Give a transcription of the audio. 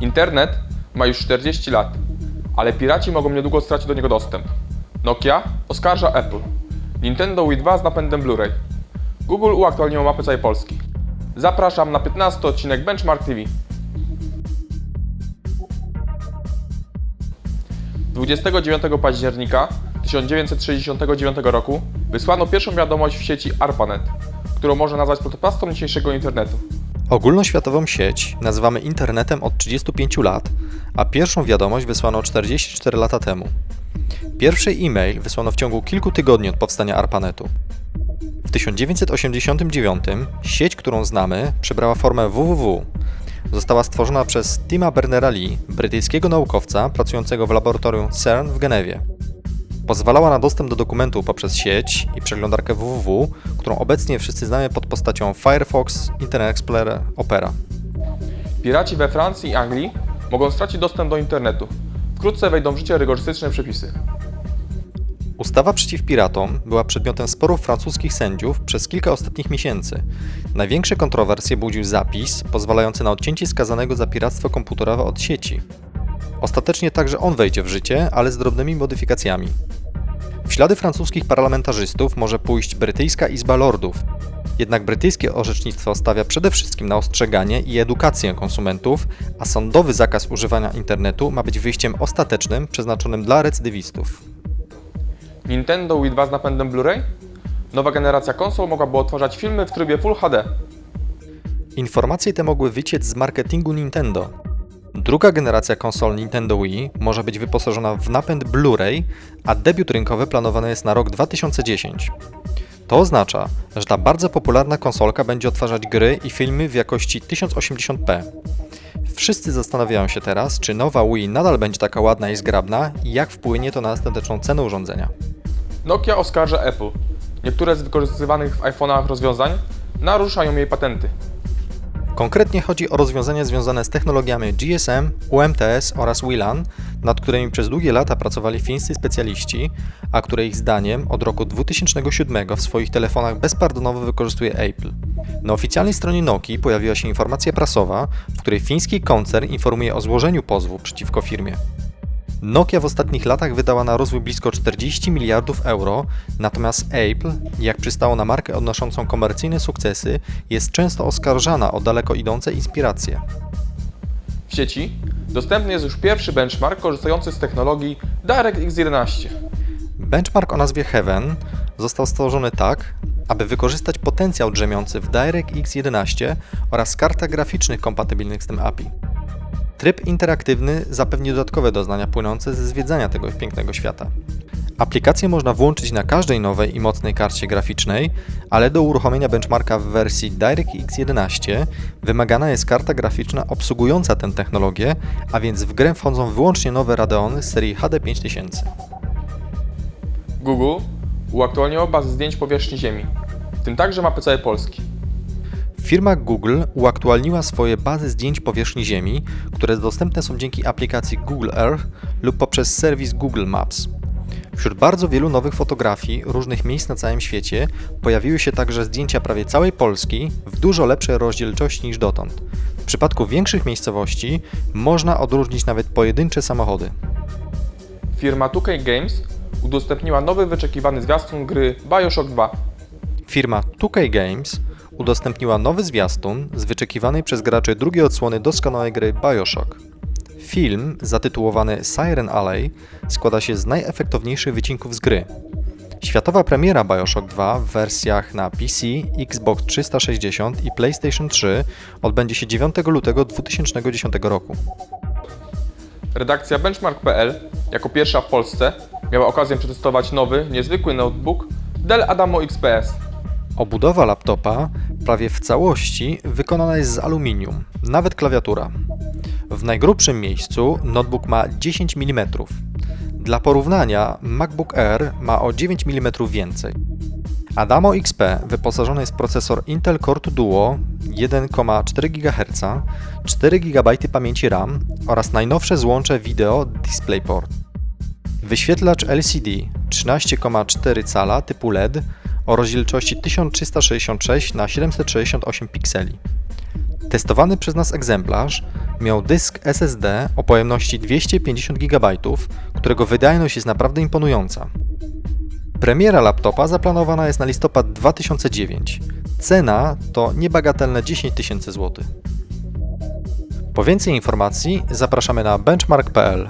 Internet ma już 40 lat, ale piraci mogą niedługo stracić do niego dostęp. Nokia oskarża Apple. Nintendo Wii 2 z napędem Blu-ray. Google uaktualniło mapę całej Polski. Zapraszam na 15 odcinek Benchmark TV. 29 października 1969 roku wysłano pierwszą wiadomość w sieci ARPANET, którą można nazwać protoplastą dzisiejszego internetu. Ogólnoświatową sieć nazywamy internetem od 35 lat, a pierwszą wiadomość wysłano 44 lata temu. Pierwszy e-mail wysłano w ciągu kilku tygodni od powstania ARPANETu. W 1989 sieć, którą znamy, przybrała formę www. Została stworzona przez Tima Bernera-Lee, brytyjskiego naukowca pracującego w laboratorium CERN w Genewie. Pozwalała na dostęp do dokumentów poprzez sieć i przeglądarkę www, którą obecnie wszyscy znamy pod postacią Firefox, Internet Explorer, Opera. Piraci we Francji i Anglii mogą stracić dostęp do internetu. Wkrótce wejdą w życie rygorystyczne przepisy. Ustawa przeciw piratom była przedmiotem sporów francuskich sędziów przez kilka ostatnich miesięcy. Największe kontrowersje budził zapis pozwalający na odcięcie skazanego za piractwo komputerowe od sieci. Ostatecznie także on wejdzie w życie, ale z drobnymi modyfikacjami. Ślady francuskich parlamentarzystów może pójść brytyjska Izba Lordów. Jednak brytyjskie orzecznictwo stawia przede wszystkim na ostrzeganie i edukację konsumentów, a sądowy zakaz używania internetu ma być wyjściem ostatecznym przeznaczonym dla recydywistów. Nintendo Wii 2 z napędem Blu-ray? Nowa generacja konsol mogłaby odtwarzać filmy w trybie Full HD. Informacje te mogły wyciec z marketingu Nintendo. Druga generacja konsol Nintendo Wii może być wyposażona w napęd Blu-ray, a debiut rynkowy planowany jest na rok 2010. To oznacza, że ta bardzo popularna konsolka będzie odtwarzać gry i filmy w jakości 1080p. Wszyscy zastanawiają się teraz, czy nowa Wii nadal będzie taka ładna i zgrabna i jak wpłynie to na ostateczną cenę urządzenia. Nokia oskarża Apple. Niektóre z wykorzystywanych w iPhone'ach rozwiązań naruszają jej patenty. Konkretnie chodzi o rozwiązania związane z technologiami GSM, UMTS oraz WLAN, nad którymi przez długie lata pracowali fińscy specjaliści, a które ich zdaniem od roku 2007 w swoich telefonach bezpardonowo wykorzystuje Apple. Na oficjalnej stronie Nokii pojawiła się informacja prasowa, w której fiński koncern informuje o złożeniu pozwu przeciwko firmie. Nokia w ostatnich latach wydała na rozwój blisko 40 miliardów euro, natomiast Apple, jak przystało na markę odnoszącą komercyjne sukcesy, jest często oskarżana o daleko idące inspiracje. W sieci dostępny jest już pierwszy benchmark korzystający z technologii DirectX 11. Benchmark o nazwie Heaven został stworzony tak, aby wykorzystać potencjał drzemiący w DirectX 11 oraz kartach graficznych kompatybilnych z tym API. Tryb interaktywny zapewni dodatkowe doznania płynące ze zwiedzania tego pięknego świata. Aplikację można włączyć na każdej nowej i mocnej karcie graficznej, ale do uruchomienia benchmarka w wersji DirectX 11 wymagana jest karta graficzna obsługująca tę technologię, a więc w grę wchodzą wyłącznie nowe Radeony z serii HD 5000. Google uaktualniło bazę zdjęć powierzchni Ziemi, w tym także mapy całej Polski. Firma Google uaktualniła swoje bazy zdjęć powierzchni Ziemi, które dostępne są dzięki aplikacji Google Earth lub poprzez serwis Google Maps. Wśród bardzo wielu nowych fotografii różnych miejsc na całym świecie pojawiły się także zdjęcia prawie całej Polski w dużo lepszej rozdzielczości niż dotąd. W przypadku większych miejscowości można odróżnić nawet pojedyncze samochody. Firma 2K Games udostępniła nowy wyczekiwany zwiastun gry Bioshock 2. Firma 2K Games udostępniła nowy zwiastun z wyczekiwanej przez graczy drugiej odsłony doskonałej gry Bioshock. Film, zatytułowany Siren Alley, składa się z najefektowniejszych wycinków z gry. Światowa premiera Bioshock 2 w wersjach na PC, Xbox 360 i PlayStation 3 odbędzie się 9 lutego 2010 roku. Redakcja Benchmark.pl jako pierwsza w Polsce miała okazję przetestować nowy, niezwykły notebook Dell Adamo XPS. Obudowa laptopa prawie w całości wykonana jest z aluminium, nawet klawiatura. W najgrubszym miejscu notebook ma 10 mm. Dla porównania MacBook Air ma o 9 mm więcej. Adamo XP wyposażony jest w procesor Intel Core 2 Duo 1,4 GHz, 4 GB pamięci RAM oraz najnowsze złącze wideo DisplayPort. Wyświetlacz LCD 13,4 cala typu LED o rozdzielczości 1366 na 768 pikseli. Testowany przez nas egzemplarz miał dysk SSD o pojemności 250 GB, którego wydajność jest naprawdę imponująca. Premiera laptopa zaplanowana jest na listopad 2009. Cena to niebagatelne 10 tysięcy złotych. Po więcej informacji zapraszamy na benchmark.pl.